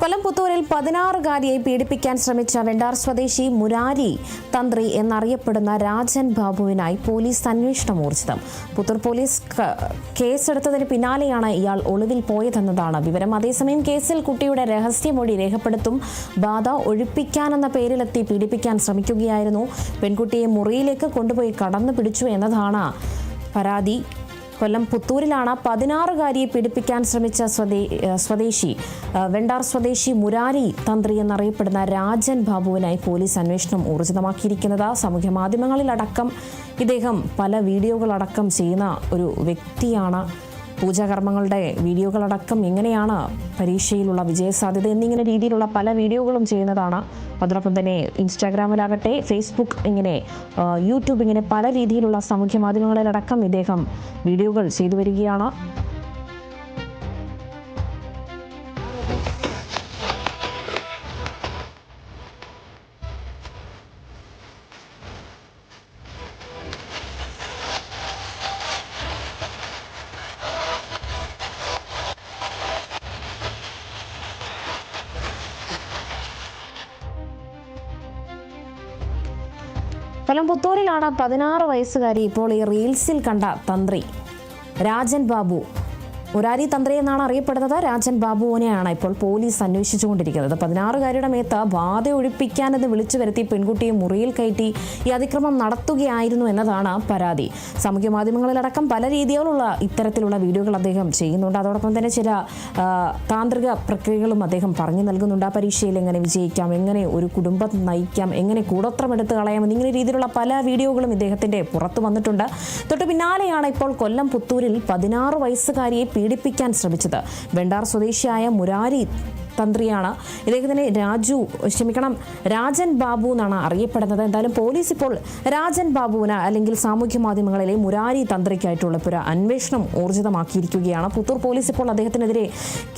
കൊല്ലം പുത്തൂരിൽ പതിനാറുകാരിയെ പീഡിപ്പിക്കാൻ ശ്രമിച്ച വെണ്ടാർ സ്വദേശി മുരാരി തന്ത്രി എന്നറിയപ്പെടുന്ന രാജൻ ബാബുവിനായി പോലീസ് അന്വേഷണം ഊർജിതം. പുത്തൂർ പോലീസ് കേസെടുത്തതിന് പിന്നാലെയാണ് ഇയാൾ ഒളിവിൽ പോയതെന്നതാണ് വിവരം. അതേസമയം കേസിൽ കുട്ടിയുടെ രഹസ്യമൊഴി രേഖപ്പെടുത്തും ബാധ ഒഴിപ്പിക്കാനെന്ന പേരിലെത്തി പീഡിപ്പിക്കാൻ ശ്രമിക്കുകയായിരുന്നു. പെൺകുട്ടിയെ മുറിയിലേക്ക് കൊണ്ടുപോയി കടന്നു പിടിച്ചു എന്നതാണ് പരാതി. കൊല്ലം പുത്തൂരിലാണ് പതിനാറുകാരിയെ പീഡിപ്പിക്കാൻ ശ്രമിച്ച സ്വദേ സ്വദേശി. വെണ്ടാർ സ്വദേശി മുരാരി തന്ത്രി എന്നറിയപ്പെടുന്ന രാജൻ ബാബുവിനായി പോലീസ് അന്വേഷണം ഊർജിതമാക്കിയിരിക്കുന്നത്. സാമൂഹ്യ മാധ്യമങ്ങളിലടക്കം ഇദ്ദേഹം പല വീഡിയോകളടക്കം ചെയ്യുന്ന ഒരു വ്യക്തിയാണ്. പൂജാകർമ്മങ്ങളുടെ വീഡിയോകളടക്കം എങ്ങനെയാണ് പരീക്ഷയിലുള്ള വിജയസാധ്യത എന്നിങ്ങനെ രീതിയിലുള്ള പല വീഡിയോകളും ചെയ്യുന്നതാണ്. അതോടൊപ്പം തന്നെ ഇൻസ്റ്റാഗ്രാമിലാകട്ടെ ഫേസ്ബുക്ക് ഇങ്ങനെ യൂട്യൂബ് ഇങ്ങനെ പല രീതിയിലുള്ള സാമൂഹ്യ മാധ്യമങ്ങളിലടക്കം ഇദ്ദേഹം വീഡിയോകൾ ചെയ്തു വരികയാണ്. കൊല്ലം പുത്തൂരിലാണ് പതിനാറ് വയസ്സുകാരി ഇപ്പോൾ ഈ റീൽസിൽ കണ്ട തന്ത്രി. രാജൻ ബാബു മുരാരി തന്ത്രി എന്നാണ് അറിയപ്പെടുന്നത്. രാജൻ ബാബുവിനെയാണ് ഇപ്പോൾ പോലീസ് അന്വേഷിച്ചുകൊണ്ടിരിക്കുന്നത്. പതിനാറുകാരിയുടെ മേത്ത് ബാധ ഒഴിപ്പിക്കാനെന്ന് വിളിച്ചു വരുത്തി പെൺകുട്ടിയെ മുറിയിൽ കയറ്റി ഈ അതിക്രമം നടത്തുകയായിരുന്നു എന്നതാണ് പരാതി. സാമൂഹ്യ മാധ്യമങ്ങളിലടക്കം പല രീതിയിലുള്ള ഇത്തരത്തിലുള്ള വീഡിയോകൾ അദ്ദേഹം ചെയ്യുന്നുണ്ട്. അതോടൊപ്പം തന്നെ ചില താന്ത്രിക പ്രക്രിയകളും അദ്ദേഹം പറഞ്ഞു നൽകുന്നുണ്ട്. ആ പരീക്ഷയിൽ എങ്ങനെ വിജയിക്കാം എങ്ങനെ ഒരു കുടുംബം നയിക്കാം എങ്ങനെ കൂടോത്രം എടുത്ത് കളയാം എന്നിങ്ങനെ രീതിയിലുള്ള പല വീഡിയോകളും ഇദ്ദേഹത്തിന്റെ പുറത്തു വന്നിട്ടുണ്ട്. തൊട്ട് പിന്നാലെയാണ് ഇപ്പോൾ കൊല്ലം പുത്തൂരിൽ പതിനാറ് വയസ്സുകാരിയെ പീഡിപ്പിക്കാൻ ശ്രമിച്ചത്. വെണ്ടാർ സ്വദേശിയായ മുരാരി തന്ത്രിയാണ്. ഇദ്ദേഹത്തിന് രാജു ക്ഷമിക്കണം രാജൻ ബാബു എന്നാണ് അറിയപ്പെടുന്നത്. എന്തായാലും പോലീസ് ഇപ്പോൾ രാജൻ ബാബുവിന് അല്ലെങ്കിൽ സാമൂഹ്യ മാധ്യമങ്ങളിലെ മുരാരി തന്ത്രിക്കായിട്ടുള്ള ഒരു അന്വേഷണം ഊർജിതമാക്കിയിരിക്കുകയാണ്. പുത്തൂർ പോലീസ് ഇപ്പോൾ അദ്ദേഹത്തിനെതിരെ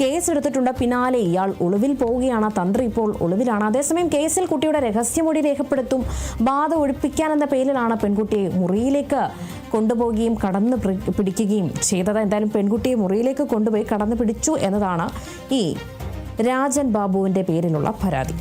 കേസ് എടുത്തിട്ടുണ്ട് പിന്നാലെ ഇയാൾ ഒളിവിൽ പോവുകയാണ്. തന്ത്രി ഇപ്പോൾ ഒളിവിലാണ്. അതേസമയം കേസിൽ കുട്ടിയുടെ രഹസ്യമൊഴി രേഖപ്പെടുത്തും. ബാധ ഒഴിപ്പിക്കാനെന്ന പേരിലാണ് പെൺകുട്ടിയെ മുറിയിലേക്ക് കൊണ്ടുപോവുകയും കടന്ന് പിടി- പിടിക്കുകയും ചെയ്തത്. എന്തായാലും പെൺകുട്ടിയെ മുറിയിലേക്ക് കൊണ്ടുപോയി കടന്നു പിടിച്ചു എന്നതാണ് ഈ രാജൻ ബാബുവിന്റെ പേരിലുള്ള പരാതി.